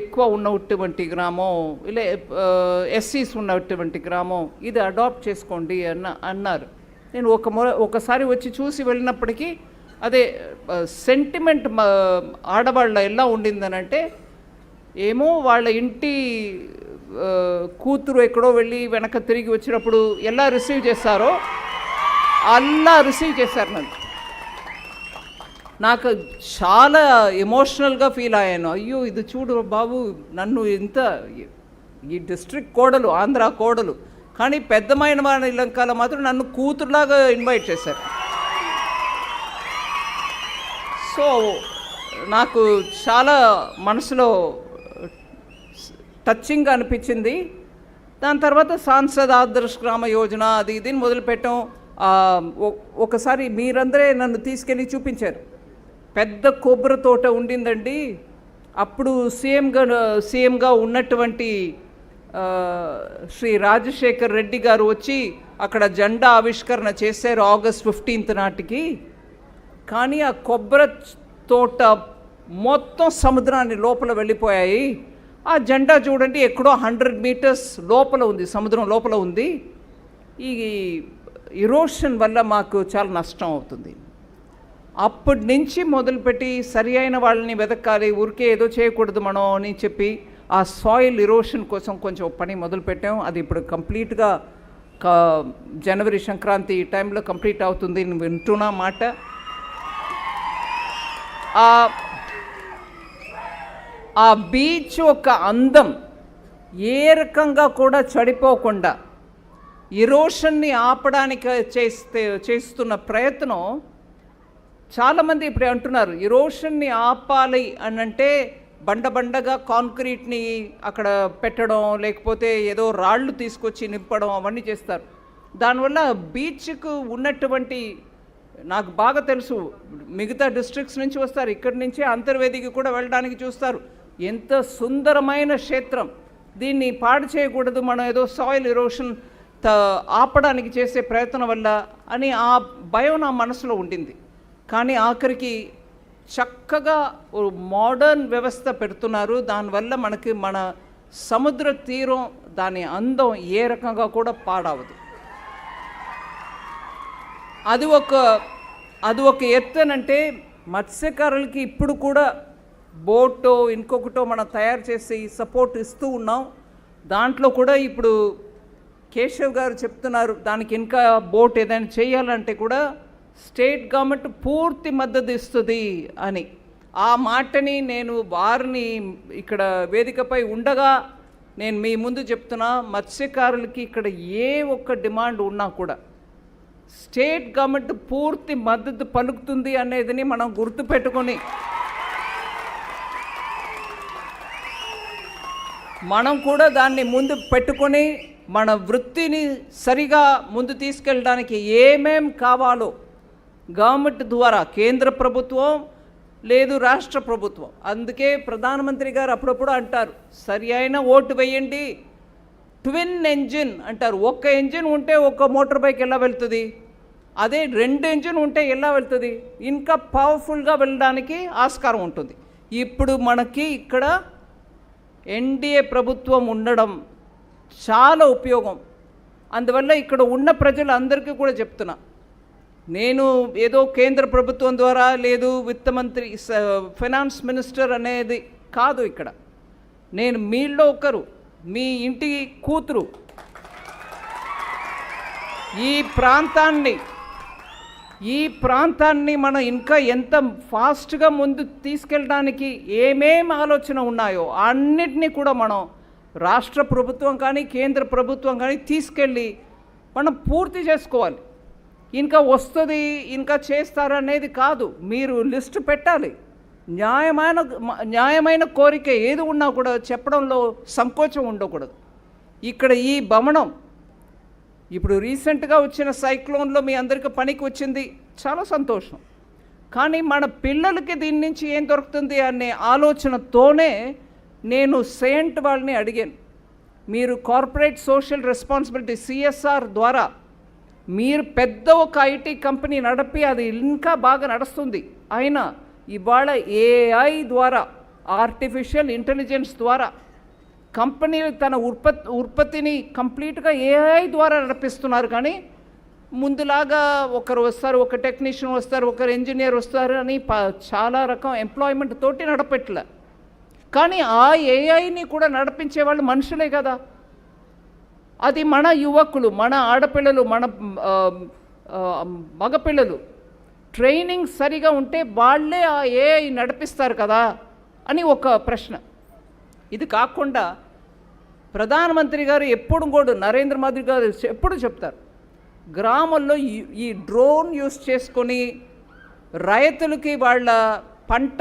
ఎక్కువ ఉన్నటువంటి గ్రామం ఇలా ఎస్సీస్ ఉన్నటువంటి గ్రామం ఇది అడాప్ట్ చేసుకోండి అన్న అన్నారు. నేను ఒక మొ ఒకసారి వచ్చి చూసి వెళ్ళినప్పటికీ అదే సెంటిమెంట్ ఆడవాళ్ళ ఎలా ఉండిందనంటే ఏమో వాళ్ళ ఇంటి కూతురు ఎక్కడో వెళ్ళి వెనక తిరిగి వచ్చినప్పుడు ఎలా రిసీవ్ చేస్తారో అలా రిసీవ్ చేశారు నన్ను. నాకు చాలా ఎమోషనల్గా ఫీల్ అయ్యాను. అయ్యో ఇది చూడు బాబు నన్ను ఇంత ఈ డిస్ట్రిక్ట్ కోడలు ఆంధ్ర కోడలు. కానీ పెద్దమైన వారి లంకాల మాత్రం నన్ను కూతురులాగా ఇన్వైట్ చేశారు. సో నాకు చాలా మనసులో టచ్చింగ్ అనిపించింది. దాని తర్వాత సాంసద్ ఆదర్శ్ గ్రామ యోజన అది ఇది అని మొదలుపెట్టాం ఒ- ఒకసారి మీరందరే నన్ను తీసుకెళ్ళి చూపించారు. పెద్ద కొబ్బరి తోట ఉండిందండి. అప్పుడు సీఎంగా సీఎంగా ఉన్నటువంటి శ్రీ రాజశేఖర్ రెడ్డి గారు వచ్చి అక్కడ జెండా ఆవిష్కరణ చేశారు ఆగస్ట్ ఫిఫ్టీన్త్ నాటికి. కానీ ఆ కొబ్బరి తోట మొత్తం సముద్రాన్ని లోపల వెళ్ళిపోయాయి. ఆ జెండా చూడండి ఎక్కడో హండ్రెడ్ మీటర్స్ లోపల ఉంది సముద్రం లోపల ఉంది. ఈ ఇరోషన్ వల్ల మాకు చాలా నష్టం అవుతుంది. అప్పటి నుంచి మొదలుపెట్టి సరి అయిన వాళ్ళని వెతకాలి ఊరికే ఏదో చేయకూడదు మనం అని చెప్పి ఆ సాయిల్ ఇరోషన్ కోసం కొంచెం పని మొదలుపెట్టాం. అది ఇప్పుడు కంప్లీట్గా క- జనవరి సంక్రాంతి ఈ టైంలో కంప్లీట్ అవుతుంది అని వింటున్నా మాట. ఆ బీచ్ ఒక అందం. ఏ రకంగా కూడా చెడిపోకుండా ఇరోషన్ని ఆపడానికి చేస్తే చేస్తున్న ప్రయత్నం చాలామంది ఇప్పుడు అంటున్నారు ఇరోషన్ని ఆపాలి అని అంటే బండ బండగా కాంక్రీట్ని అక్కడ పెట్టడం లేకపోతే ఏదో రాళ్ళు తీసుకొచ్చి నింపడం అవన్నీ చేస్తారు. దానివల్ల బీచ్కు ఉన్నటువంటి నాకు బాగా తెలుసు మిగతా డిస్ట్రిక్ట్స్ నుంచి వస్తారు ఇక్కడి నుంచి అంతర్వేదికి కూడా వెళ్ళడానికి చూస్తారు. ఎంత సుందరమైన క్షేత్రం. దీన్ని పాడు చేయకూడదు మనం ఏదో సాయిల్ ఇరోషన్ త ఆపడానికి చేసే ప్రయత్నం వల్ల అని ఆ భయం నా మనసులో ఉండింది. కానీ ఆఖరికి చక్కగా మోడర్న్ వ్యవస్థ పెడుతున్నారు. దానివల్ల మనకి మన సముద్ర తీరం దాని అందం ఏ రకంగా కూడా పాడవదు. అది ఒక అది ఒక ఎత్తనంటే మత్స్యకారులకి ఇప్పుడు కూడా బోటో ఇంకొకటో మనం తయారు చేసి సపోర్ట్ ఇస్తూ ఉన్నాం. దాంట్లో కూడా ఇప్పుడు కేశవ్ గారు చెప్తున్నారు దానికి ఇంకా బోట్ ఏదైనా చేయాలంటే కూడా స్టేట్ గవర్నమెంట్ పూర్తి మద్దతు ఇస్తుంది అని. ఆ మాటని నేను వారిని ఇక్కడ వేదికపై ఉండగా నేను మీ ముందు చెప్తున్నా మత్స్యకారులకి ఇక్కడ ఏ ఒక్క డిమాండ్ ఉన్నా కూడా స్టేట్ గవర్నమెంట్ పూర్తి మద్దతు పలుకుతుంది అనేదిని మనం గుర్తుపెట్టుకొని మనం కూడా దాన్ని ముందు పెట్టుకొని మన వృత్తిని సరిగా ముందు తీసుకెళ్ళడానికి ఏమేం కావాలో గవర్నమెంట్ ద్వారా కేంద్ర ప్రభుత్వం లేదు రాష్ట్ర ప్రభుత్వం. అందుకే ప్రధానమంత్రి గారు అప్పుడప్పుడు అంటారు సరి అయిన ఓటు వేయండి. ట్విన్ ఎంజిన్ అంటారు. ఒక్క ఎంజిన్ ఉంటే ఒక్క మోటార్ బైక్ ఎలా వెళ్తుంది? అదే రెండు ఎంజిన్ ఉంటే ఎలా వెళ్తుంది? ఇంకా పవర్ఫుల్గా వెళ్ళడానికి ఆస్కారం ఉంటుంది. ఇప్పుడు మనకి ఇక్కడ ఎన్డీఏ ప్రభుత్వం ఉండడం చాలా ఉపయోగం. అందువల్ల ఇక్కడ ఉన్న ప్రజలందరికీ కూడా చెప్తున్నా నేను ఏదో కేంద్ర ప్రభుత్వం ద్వారా లేదు విత్త మంత్రి స- ఫైనాన్స్ మినిస్టర్ అనేది కాదు ఇక్కడ. నేను మీలో ఒకరు మీ ఇంటి కూతురు. ఈ ప్రాంతాన్ని ఈ ప్రాంతాన్ని మనం ఇంకా ఎంత ఫాస్ట్గా ముందు తీసుకెళ్ళడానికి ఏమేం ఆలోచన ఉన్నాయో అన్నిటినీ కూడా మనం రాష్ట్ర ప్రభుత్వం కానీ కేంద్ర ప్రభుత్వం కానీ తీసుకెళ్ళి మనం పూర్తి చేసుకోవాలి. ఇంకా వస్తుంది ఇంకా చేస్తారనేది కాదు. మీరు లిస్టు పెట్టాలి. న్యాయమైన న్యాయమైన కోరిక ఏది ఉన్నా కూడా చెప్పడంలో సంకోచం ఉండకూడదు. ఇక్కడ ఈ భవనం ఇప్పుడు రీసెంట్గా వచ్చిన సైక్లోన్లో మీ అందరికీ పనికి వచ్చింది. చాలా సంతోషం. కానీ మన పిల్లలకి దీని నుంచి ఏం దొరుకుతుంది అనే ఆలోచనతోనే నేను సెయింట్ వాళ్ళని అడిగాను. మీరు కార్పొరేట్ సోషల్ రెస్పాన్సిబిలిటీ సిఎస్ఆర్ ద్వారా మీరు పెద్ద ఒక ఐటీ కంపెనీ నడిపి అది ఇంకా బాగా నడుస్తుంది. అయినా ఇవాళ ఏఐ ద్వారా ఆర్టిఫిషియల్ ఇంటెలిజెన్స్ ద్వారా కంపెనీలు తన ఉత్పత్తి ఉత్పత్తిని కంప్లీట్గా ఏఐ ద్వారా నడిపిస్తున్నారు. కానీ ముందులాగా ఒకరు వస్తారు ఒక టెక్నీషియన్ వస్తారు ఒకరు ఇంజనీర్ వస్తారు అని చాలా రకం ఎంప్లాయ్మెంట్ తోటి నడపెట్టలే. కానీ ఆ ఏఐని కూడా నడిపించే వాళ్ళు మనుషులే కదా. అది మన యువకులు మన ఆడపిల్లలు మన మగపిల్లలు. ట్రైనింగ్ సరిగా ఉంటే వాళ్ళే ఆ ఏఐ నడిపిస్తారు కదా అని ఒక ప్రశ్న. ఇది కాకుండా ప్రధానమంత్రి గారు ఎప్పుడు కూడా నరేంద్ర మోదీ గారు ఎప్పుడు చెప్తారు గ్రామంలో ఈ- ఈ డ్రోన్ యూస్ చేసుకొని రైతులకి వాళ్ళ పంట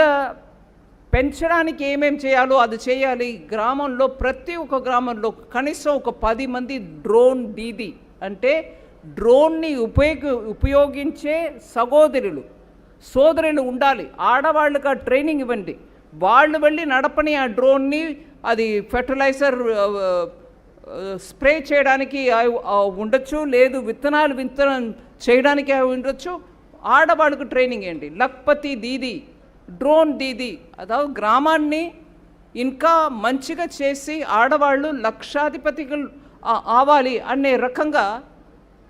పెంచడానికి ఏమేం చేయాలో అది చేయాలి. గ్రామంలో ప్రతి ఒక్క గ్రామంలో కనీసం ఒక పది మంది డ్రోన్ దీది అంటే డ్రోన్ని ఉపయోగ ఉపయోగించే సహోదరులు సోదరులు ఉండాలి. ఆడవాళ్ళకి ఆ ట్రైనింగ్ ఇవ్వండి. వాళ్ళు వెళ్ళి నడపని ఆ డ్రోన్ని అది ఫెర్టిలైజర్ స్ప్రే చేయడానికి ఉండొచ్చు. లేదు విత్తనాలు విత్తనం చేయడానికి అవి ఉండొచ్చు. ఆడవాళ్ళకు ట్రైనింగ్ ఏంటి లక్పతి దీది డ్రోన్ దీది. అదా గ్రామాన్ని ఇంకా మంచిగా చేసి ఆడవాళ్ళు లక్షాధిపతికులు ఆవాలి అనే రకంగా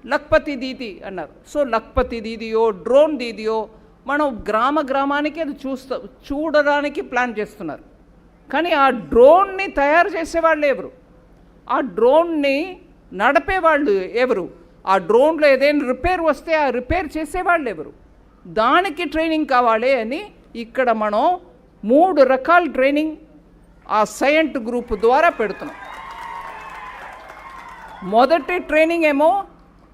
లక్పతి దీది అన్నారు. సో లక్పతి దీదియో డ్రోన్ దీదియో మనం గ్రామ గ్రామానికి అది చూస్తా చూడడానికి ప్లాన్ చేస్తున్నారు. కానీ ఆ డ్రోన్ని తయారు చేసేవాళ్ళు ఎవరు? ఆ డ్రోన్ని నడిపేవాళ్ళు ఎవరు? ఆ డ్రోన్లో ఏదైనా రిపేర్ వస్తే ఆ రిపేర్ చేసేవాళ్ళు ఎవరు? దానికి ట్రైనింగ్ కావాలి అని ఇక్కడ మనం మూడు రకాల ట్రైనింగ్ ఆ సైంట్ గ్రూప్ ద్వారా పెడుతున్నాం. మొదటి ట్రైనింగ్ ఏమో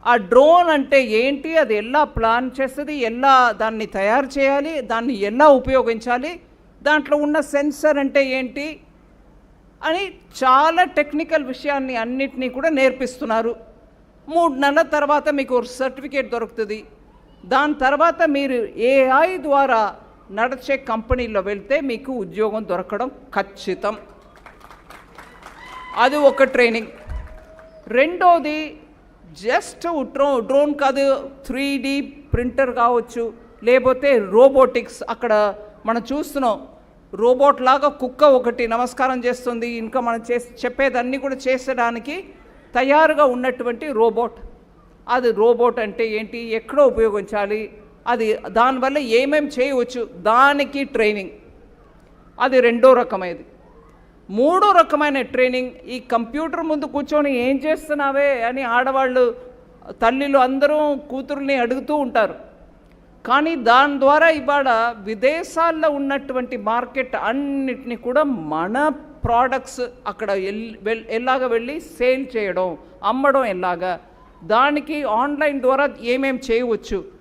ఆ డ్రోన్ అంటే ఏంటి అది ఎలా ప్లాన్ చేస్తుంది ఎలా దాన్ని తయారు చేయాలి దాన్ని ఎలా ఉపయోగించాలి దాంట్లో ఉన్న సెన్సర్ అంటే ఏంటి అని చాలా టెక్నికల్ విషయాన్ని అన్నిటినీ కూడా నేర్పిస్తున్నారు. మూడు నెలల తర్వాత మీకు సర్టిఫికేట్ దొరుకుతుంది. దాని తర్వాత మీరు ఏఐ ద్వారా నడిచే కంపెనీలో వెళ్తే మీకు ఉద్యోగం దొరకడం ఖచ్చితం. అది ఒక ట్రైనింగ్. రెండోది జస్ట్ డ్రో డ్రోన్ కాదు త్రీ డి ప్రింటర్ కావచ్చు లేకపోతే రోబోటిక్స్. అక్కడ మనం చూస్తున్నాం రోబోట్ లాగా కుక్క ఒకటి నమస్కారం చేస్తుంది. ఇంకా మనం చేసి చెప్పేదన్నీ కూడా చేసడానికి తయారుగా ఉన్నటువంటి రోబోట్. అది రోబోట్ అంటే ఏంటి? ఎక్కడ ఉపయోగించాలి? అది దానివల్ల ఏమేం చేయవచ్చు? దానికి ట్రైనింగ్ అది రెండో రకమైనది. మూడో రకమైన ట్రైనింగ్ ఈ కంప్యూటర్ ముందు కూర్చొని ఏం చేస్తున్నావే అని ఆడవాళ్ళు తల్లిలు అందరూ కూతుర్ని అడుగుతూ ఉంటారు. కానీ దాని ద్వారా ఇవాళ విదేశాల్లో ఉన్నటువంటి మార్కెట్ అన్నిటినీ కూడా మన ప్రోడక్ట్స్ అక్కడ ఎలాగ వెళ్ళి సేల్ చేయడం అమ్మడం ఎలాగా? దానికి ఆన్లైన్ ద్వారా ఏమేం చేయవచ్చు?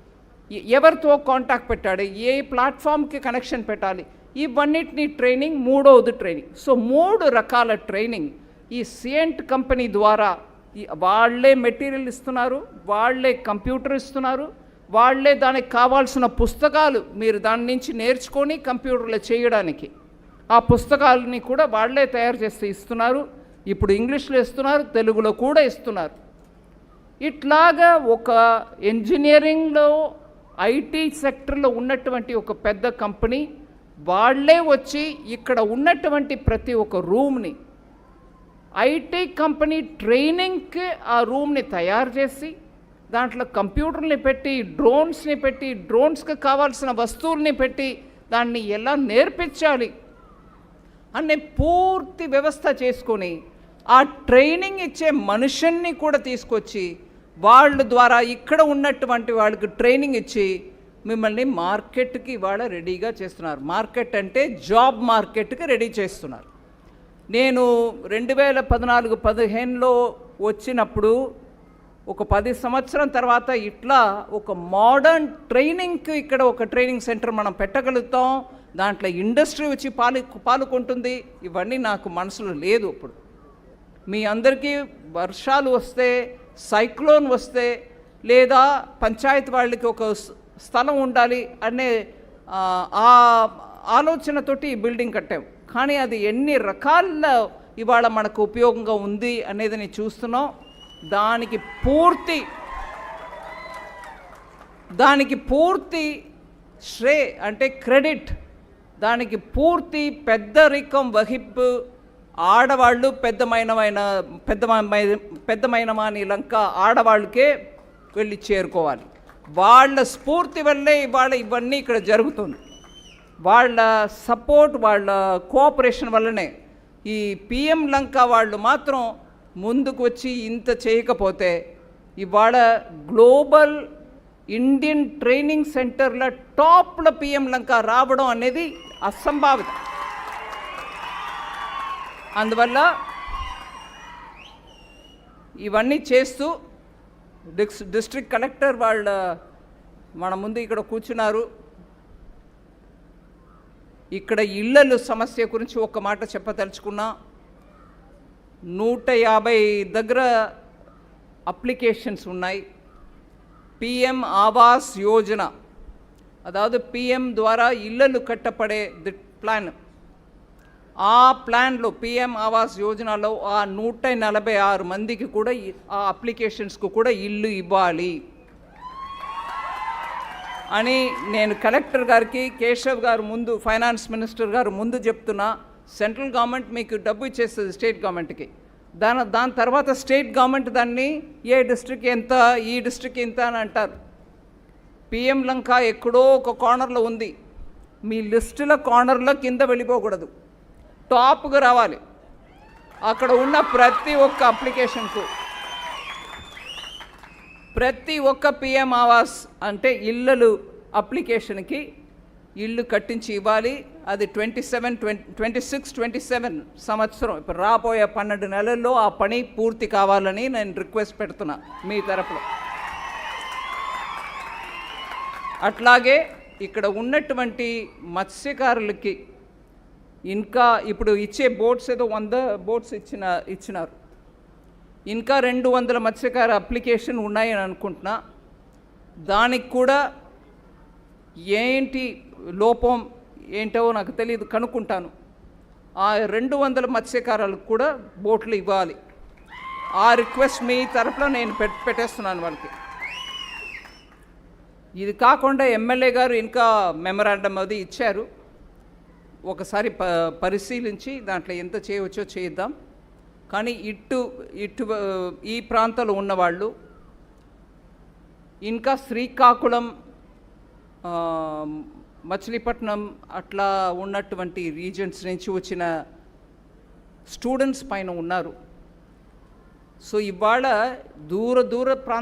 ఎవరితో కాంటాక్ట్ పెట్టాడు ఏ ప్లాట్ఫామ్కి కనెక్షన్ పెట్టాలి? ఇవన్నిటిని ట్రైనింగ్ మూడవది ట్రైనింగ్ సో మూడు రకాల ట్రైనింగ్ ఈ సియంట్ కంపెనీ ద్వారా ఈ- వాళ్ళే మెటీరియల్ ఇస్తున్నారు వాళ్ళే కంప్యూటర్ ఇస్తున్నారు వాళ్ళే దానికి కావాల్సిన పుస్తకాలు మీరు దాని నుంచి నేర్చుకొని కంప్యూటర్లో చేయడానికి. ఆ పుస్తకాలని కూడా వాళ్ళే తయారు చేసి ఇస్తున్నారు. ఇప్పుడు ఇంగ్లీష్లో ఇస్తున్నారు తెలుగులో కూడా ఇస్తున్నారు. ఇట్లాగా ఒక ఇంజనీరింగ్లో ఐటీ సెక్టర్లో ఉన్నటువంటి ఒక పెద్ద కంపెనీ వాళ్ళే వచ్చి ఇక్కడ ఉన్నటువంటి ప్రతి ఒక్క రూమ్ని ఐటీ కంపెనీ ట్రైనింగ్కి ఆ రూమ్ని తయారు చేసి దాంట్లో కంప్యూటర్ని పెట్టి డ్రోన్స్ని పెట్టి డ్రోన్స్కి కావాల్సిన వస్తువుల్ని పెట్టి దాన్ని ఎలా నేర్పించాలి అనే పూర్తి వ్యవస్థ చేసుకొని ఆ ట్రైనింగ్ ఇచ్చే మనుషుల్ని కూడా తీసుకొచ్చి వాళ్ళ ద్వారా ఇక్కడ ఉన్నటువంటి వాళ్ళకి ట్రైనింగ్ ఇచ్చి మిమ్మల్ని మార్కెట్కి ఇవాళ రెడీగా చేస్తున్నారు. మార్కెట్ అంటే జాబ్ మార్కెట్కి రెడీ చేస్తున్నారు. నేను రెండు వేల పద్నాలుగు పదిహేనులో వచ్చినప్పుడు ఒక పది సంవత్సరం తర్వాత ఇట్లా ఒక మోడర్న్ ట్రైనింగ్కి ఇక్కడ ఒక ట్రైనింగ్ సెంటర్ మనం పెట్టగలుగుతాం. దాంట్లో ఇండస్ట్రీ వచ్చి పాలు పాలుకుంటుంది ఇవన్నీ నాకు మనసులో లేదు ఇప్పుడు మీ అందరికీ వర్షాలు వస్తే సైక్లోన్ వస్తే లేదా పంచాయత్ వాళ్ళకి ఒక స్- స్థలం ఉండాలి అనే ఆ, ఆ ఆలోచనతోటి ఈ బిల్డింగ్ కట్టాం. కానీ అది ఎన్ని రకాల ఇవాళ మనకు ఉపయోగంగా ఉంది అనేది నేను చూస్తున్నాం. దానికి పూర్తి దానికి పూర్తి శ్రే అంటే క్రెడిట్ దానికి పూర్తి పెద్దరికం వహింపు ఆడవాళ్ళు పెద్దమైనమైన పెద్ద పెద్దమైనమాని లంక ఆడవాళ్ళకే వెళ్ళి చేరుకోవాలి. వాళ్ళ స్ఫూర్తి వల్లే ఇవాళ ఇవన్నీ ఇక్కడ జరుగుతుంది వాళ్ళ సపోర్ట్ వాళ్ళ కోఆపరేషన్ వల్లనే ఈ పిఎం లంక వాళ్ళు మాత్రం ముందుకు వచ్చి ఇంత చేయకపోతే ఇవాళ గ్లోబల్ ఇండియన్ ట్రైనింగ్ సెంటర్ల టాప్ల పిఎం లంక రావడం అనేది అసంభావితం. అందువల్ల ఇవన్నీ చేస్తూ డిస్ డిస్ట్రిక్ కలెక్టర్ వాళ్ళ మన ముందు ఇక్కడ కూర్చున్నారు. ఇక్కడ ఇళ్ళలు సమస్య గురించి ఒక మాట చెప్పదలుచుకున్నా నూట యాభై దగ్గర అప్లికేషన్స్ ఉన్నాయి. పిఎం ఆవాస్ యోజన అదాదు పిఎం ద్వారా ఇళ్ళలు కట్టపడే ది ప్లాన్ ఆ ప్లాన్లో పిఎం ఆవాస్ యోజనలో ఆ నూట నలభై ఆరు మందికి కూడా ఆ అప్లికేషన్స్కు కూడా ఇల్లు ఇవ్వాలి. అని నేను కలెక్టర్ గారికి కేశవ్ గారు ముందు ఫైనాన్స్ మినిస్టర్ గారు ముందు చెప్తున్నా సెంట్రల్ గవర్నమెంట్ మీకు డబ్బు ఇచ్చేస్తుంది స్టేట్ గవర్నమెంట్కి. దాని దాని తర్వాత స్టేట్ గవర్నమెంట్ దాన్ని ఏ డిస్ట్రిక్ట్ ఎంత ఈ డిస్ట్రిక్ట్ ఎంత అని అంటారు. పిఎం లంక ఎక్కడో ఒక కార్నర్లో ఉంది. మీ లిస్టుల కార్నర్లో కింద వెళ్ళిపోకూడదు. టాప్గా రావాలి. అక్కడ ఉన్న ప్రతి ఒక్క అప్లికేషన్కు. ప్రతి ఒక్క పిఎం ఆవాస్ అంటే ఇళ్ళలు అప్లికేషన్కి ఇల్లు కట్టించి ఇవ్వాలి. అది twenty seven twenty twenty six twenty seven సంవత్సరం. ఇప్పుడు రాబోయే పన్నెండు నెలల్లో ఆ పని పూర్తి కావాలని నేను రిక్వెస్ట్ పెడుతున్నా మీ తరపులో అట్లాగే ఇక్కడ ఉన్నటువంటి మత్స్యకారులకి ఇంకా ఇప్పుడు ఇచ్చే బోట్స్ ఏదో వంద బోట్స్ ఇచ్చిన ఇచ్చినారు. ఇంకా రెండు వందల మత్స్యకార అప్లికేషన్ ఉన్నాయని అనుకుంటున్నా. దానికి కూడా ఏంటి లోపం ఏంటో నాకు తెలియదు కనుక్కుంటాను. ఆ రెండు వందల మత్స్యకారులకు కూడా బోట్లు ఇవ్వాలి. ఆ రిక్వెస్ట్ మీ తరపున నేను పెట్ పెట్టేస్తున్నాను వాళ్ళకి. ఇది కాకుండా ఎమ్మెల్యే గారు ఇంకా మెమరాండం అది ఇచ్చారు. ఒకసారి ప పరిశీలించి దాంట్లో ఎంత చేయవచ్చో చేద్దాం. కానీ ఇటు ఇటు ఈ ప్రాంతంలో ఉన్నవాళ్ళు ఇంకా శ్రీకాకుళం మచిలీపట్నం అట్లా ఉన్నటువంటి రీజన్స్ నుంచి వచ్చిన స్టూడెంట్స్ పైన ఉన్నారు. సో ఇవాళ దూర దూర ప్రాంత